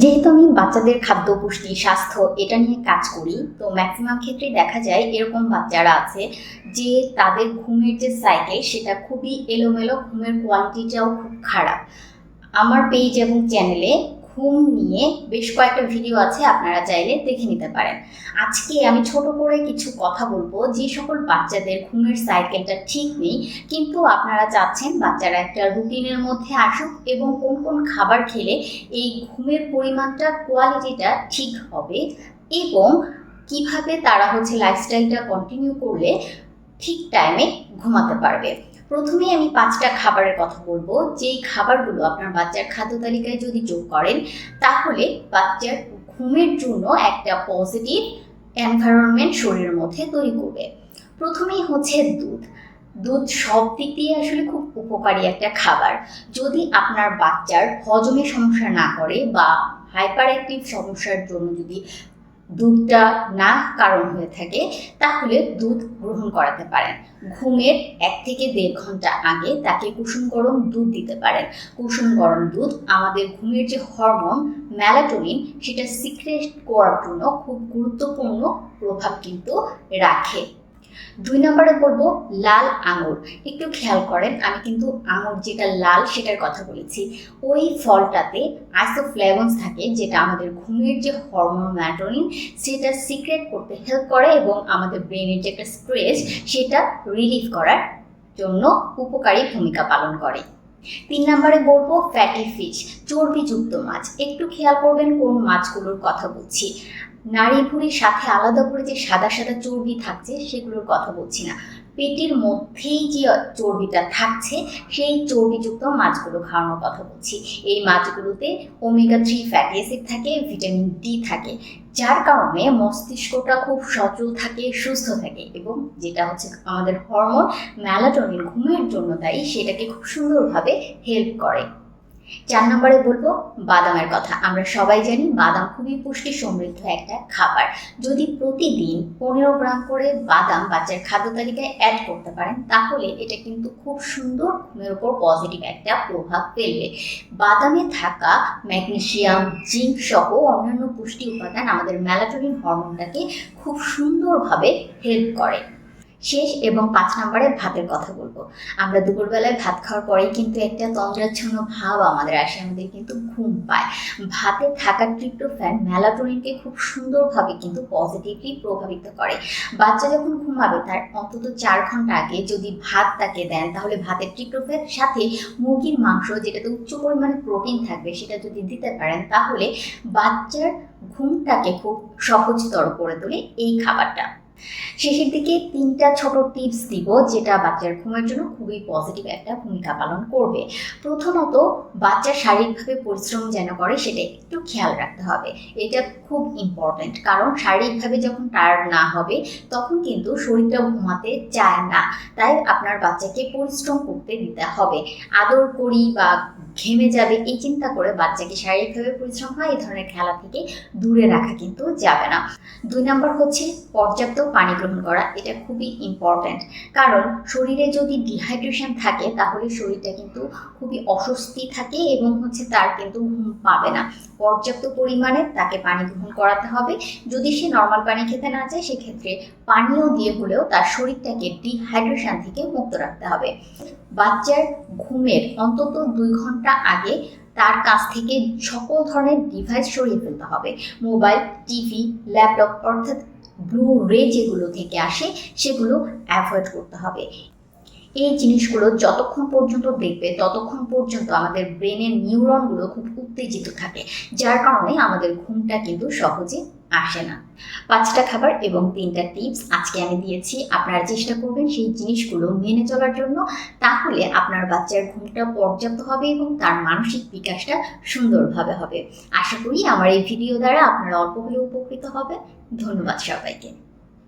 যেহেতু আমি বাচ্চাদের খাদ্য, পুষ্টি, স্বাস্থ্য এটা নিয়ে কাজ করি, তো ম্যাক্সিমাম ক্ষেত্রে দেখা যায় এরকম বাচ্চারা আছে যে তাদের ঘুমের যে সাইকেল সেটা খুবই এলোমেলো, ঘুমের কোয়ালিটিটাও খুব খারাপ। আমার পেজ এবং চ্যানেলে ঘুম নিয়ে বেশ কয়েকটা ভিডিও আছে, আপনারা চাইলে দেখে নিতে পারেন। আজকে আমি ছোট করে কিছু কথা বলব, যে সকল বাচ্চাদের ঘুমের সাইকেলটা ঠিক নেই, কিন্তু আপনারা চাচ্ছেন বাচ্চারা একটা রুটিনের মধ্যে আসুক এবং কোন কোন খাবার খেলে এই ঘুমের পরিমাণটা কোয়ালিটিটা ঠিক হবে এবং কীভাবে তারা হচ্ছে লাইফস্টাইলটা কন্টিনিউ করলে ঠিক টাইমে ঘুমাতে পারবে। প্রথমেই আমি পাঁচটা খাবারের কথা বলব। যেই খাবারগুলো আপনার বাচ্চার খাদ্য তালিকায় যদি যোগ করেন, তাহলে বাচ্চার ঘুমের জন্য একটা পজিটিভ এনভায়রনমেন্ট শরীরের মধ্যে তৈরি করবে। প্রথমেই হচ্ছে দুধ। দুধ সব দিক দিয়ে আসলে খুব উপকারী একটা খাবার। যদি আপনার বাচ্চার হজমে সমস্যা না করে বা হাইপার অ্যাক্টিভ সমস্যার জন্য যদি দুধটা না কারণ হয়ে থাকে, তাহলে দুধ গ্রহণ করাতে পারেন। ঘুমের এক থেকে দেড় ঘণ্টা আগে তাকে কুসুম গরম দুধ দিতে পারেন। কুসুম গরম দুধ আমাদের ঘুমের যে হরমোন ম্যালাটোনিন সেটা সিক্রেট করার জন্য খুব গুরুত্বপূর্ণ প্রভাব কিন্তু রাখে। দুই নম্বরে বলব লাল আঙুর। একটু খেয়াল করেন, আমি কিন্তু আঙুর যেটা লাল সেটার কথা বলেছি। ওই ফলটাতে আইসোফ্লেভনস থাকে, যেটা আমাদের ঘুমের যে হরমোন ম্যাটোনিন সেটা সিক্রেট করতে হেল্প করে এবং আমাদের ব্রেনের যে একটা স্ট্রেস সেটা রিলিফ করার জন্য উপকারী ভূমিকা পালন করে। তিন নম্বরে বলব ফ্যাটি ফিশ চর্বিযুক্ত মাছ। একটু খেয়াল করবেন কোন মাছগুলোর কথা বলছি। নারী ভুঁড়ির সাথে আলাদা করে যে সাদা সাদা চর্বি থাকছে, সেগুলোর কথা বলছি না। পেটের মধ্যেই যে চর্বিটা থাকছে, সেই চর্বিযুক্ত মাছগুলো খাওয়ানোর কথা বলছি। এই মাছগুলোতে ওমেগা থ্রি ফ্যাটি অ্যাসিড থাকে ভিটামিন ডি থাকে, যার কারণে মস্তিষ্কটা খুব সচল থাকে, সুস্থ থাকে এবং যেটা হচ্ছে আমাদের হরমোন ম্যালাটোনিন ঘুমের জন্য দায়ী, সেটাকে খুব সুন্দরভাবে হেল্প করে। চার নম্বরে বলব বাদামের কথা। আমরা সবাই জানি বাদাম খুবই পুষ্টি সমৃদ্ধ একটা খাবার। যদি প্রতিদিন পনেরো গ্রাম করে বাদাম বাচ্চার খাদ্য তালিকায় অ্যাড করতে পারেন, তাহলে এটা কিন্তু খুব সুন্দর ঘুমের ওপর পজিটিভ একটা প্রভাব ফেলবে। বাদামে থাকা ম্যাগনেসিয়াম, জিঙ্ক সহ অন্যান্য পুষ্টি উপাদান আমাদের ম্যালাটোনিন হরমোনটাকে খুব সুন্দরভাবে হেল্প করে। শেষ এবং পাঁচ নম্বরে ভাতের কথা বলব। আমরা দুপুরবেলায় ভাত খাওয়ার পরেই কিন্তু একটা তন্দ্রাচ্ছন্ন ভাব আমাদের আসে, আমাদের কিন্তু ঘুম পায়। ভাতে থাকা ট্রিপ্টোফ্যান ম্যালাটোনিনকে খুব সুন্দরভাবে কিন্তু পজিটিভলি প্রভাবিত করে। বাচ্চা যখন ঘুমাবে, তার অন্তত চার ঘণ্টা আগে যদি ভাত তাকে দেন, তাহলে ভাতের ট্রিপ্টোফ্যান সাথে মুরগির মাংস, যেটাতে উচ্চ পরিমাণে প্রোটিন থাকবে, সেটা যদি দিতে পারেন, তাহলে বাচ্চার ঘুমটাকে খুব সহজতর করে তোলে এই খাবারটা। শেষের দিকে তিনটা ছোট টিপস দিব, যেটা বাচ্চার ঘুমের জন্য খুবই পজিটিভ একটা ভূমিকা পালন করবে। প্রথমত, বাচ্চা শারীরিকভাবে পরিশ্রম যেন করে, সেটা একটু খেয়াল রাখতে হবে। এটা খুব ইম্পর্ট্যান্ট কারণ শারীরিকভাবে যখন টায়ার্ড না হবে, তখন কিন্তু শরীরটা ঘুমাতে চায় না। তাই আপনার বাচ্চাকে পরিশ্রম করতে দিতে হবে। আদর করি বা ঘেমে যাবে এই চিন্তা করে বাচ্চাকে শারীরিকভাবে পরিশ্রম হয়, এই ধরনের খেলা থেকে দূরে রাখা কিন্তু যাবে না। দুই নম্বর হচ্ছে পর্যাপ্ত পানি গ্রহণ করা, এটা খুবই ইম্পর্ট্যান্ট কারণ শরীরে যদি ডিহাইড্রেশন থাকে, তাহলে শরীরটা কিন্তু খুবই অস্বস্তি থাকে এবং হচ্ছে তার কিন্তু ঘুম পাবে না। পর্যাপ্ত পরিমাণে তাকে পানি গ্রহণ করাতে হবে। যদি সে নর্মাল পানি খেতে না চায়, সেক্ষেত্রে পানীয় দিয়ে হলেও তার শরীরটাকে ডিহাইড্রেশন থেকে মুক্ত রাখতে হবে। বাচ্চার ঘুমের অন্তত দুই ঘণ্টা আগে তার কাছ থেকে সকল ধরনের ডিভাইস সরিয়ে ফেলতে হবে। মোবাইল টিভি ল্যাপটপ অর্থাৎ ব্লু রে যেগুলো থেকে আসে, সেগুলো অ্যাভয়েড করতে হবে। এই জিনিসগুলো যতক্ষণ পর্যন্ত দেখবে, ততক্ষণ পর্যন্ত আমাদের ব্রেনের নিউরনগুলো খুব উত্তেজিত থাকে, যার কারণে আমাদের ঘুমটা কিন্তু সহজে আসে না। পাঁচটা খাবার এবং তিনটা টিপস আজকে আমি দিয়েছি। আপনারা চেষ্টা করবেন সেই জিনিসগুলো মেনে চলার জন্য, তাহলে আপনার বাচ্চার ঘুমটা পর্যাপ্ত হবে এবং তার মানসিক বিকাশটা সুন্দরভাবে হবে। আশা করি আমার এই ভিডিও দ্বারা আপনারা অল্প হলে উপকৃত হবে ধন্যবাদ সবাইকে।